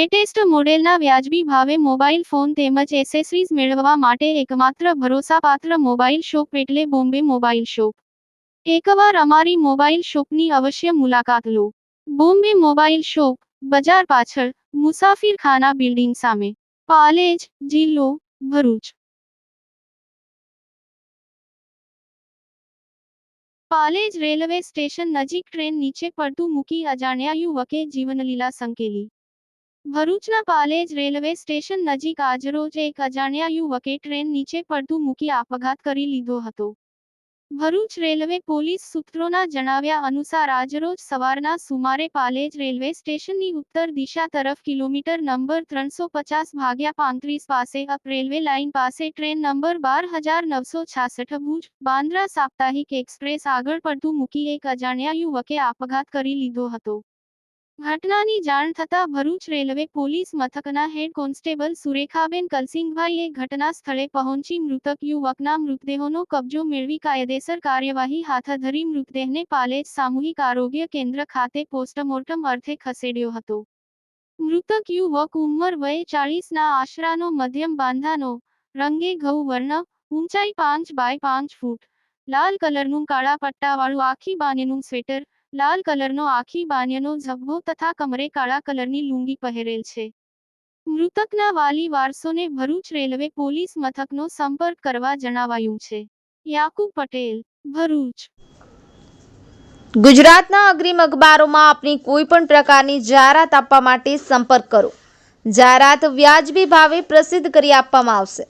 Latest મોડેલના વ્યાજબી ભાવે મોબાઈલ ફોન તેમજ એસેસરીઝ મેળવવા માટે એકમાત્ર ભરોસાપાત્ર મોબાઈલ શોપ એટલે બોમ્બે મોબાઈલ શોપ એકવાર અમારી મોબાઈલ શોપની અવશ્ય મુલાકાત લો બોમ્બે મોબાઈલ શોપ બજાર પાછળ મુસાફિરખાના બિલ્ડિંગ સામે પાલેજ જિલ્લો ભરૂચ પાલેજ રેલવે સ્ટેશન નજીક ટ્રેન નીચે પડતું મૂકી અજાણ્યા યુવકે જીવનલીલા સંકેલી ભરૂચના પાલેજ રેલવે સ્ટેશન નજીક આજરોજ એક અજાણ્યા યુવકે ટ્રેન નીચે પડતું મૂકી આપઘાત કરી લીધો હતો. ભરૂચ રેલવે પોલીસ સૂત્રોના જણાવ્યા અનુસાર આજરોજ સવારના સુમારે પાલેજ રેલવે સ્ટેશનની ઉત્તર દિશા તરફ કિલોમીટર નંબર ત્રણસો પચાસ ભાગ્યા પાંત્રીસ પાસે અપ રેલવે લાઇન પાસે ટ્રેન નંબર બાર હજાર નવસો છાસઠ ભુજ બાંદ્રા સાપ્તાહિક એક્સપ્રેસ આગળ પડતું મૂકી એક અજાણ્યા યુવકે આપઘાત કરી લીધો હતો. ઘટનાની જાણ થતાં ભરૂચ રેલવે પોલીસ મથકના હેડ કોન્સ્ટેબલ સુરેખાબેન કલસિંગભાઈએ ઘટના સ્થળે પહોંચી મૃતક યુવકના મૃતદેહોનો કબજો મેળવી કાયદેસર કાર્યવાહી હાથ ધરી મૃતદેહને પાલેજ સામૂહિક આરોગ્ય કેન્દ્ર ખાતે પોસ્ટમોર્ટમ અર્થે ખસેડ્યો હતો. મૃતક યુવક ઉંમર વય ચાળીસના આશરાનો, મધ્યમ બાંધાનો, રંગે ઘઉં વર્ણ, ઊંચાઈ પાંચ બાય પાંચ ફૂટ, લાલ કલરનું કાળા પટ્ટાવાળું આખી બાનેનું સ્વેટર લાલ કલરનો આખી બાન્યનો ઝભ્ભો તથા કમરે કાળા કલરની લુંગી પહેરેલ છે. મૃતકના વાલી વારસોને ભરૂચ રેલવે પોલીસ મથકનો સંપર્ક કરવા જણાવાયું છે. યાકુબ પટેલ, ભરૂચ. ગુજરાતના અગ્રીમ અખબારોમાં આપની કોઈ પણ પ્રકારની જાહેરાત આપવા માટે સંપર્ક કરો. જાહેરાત વ્યાજબી ભાવે પ્રસિદ્ધ કરી આપવામાં આવશે.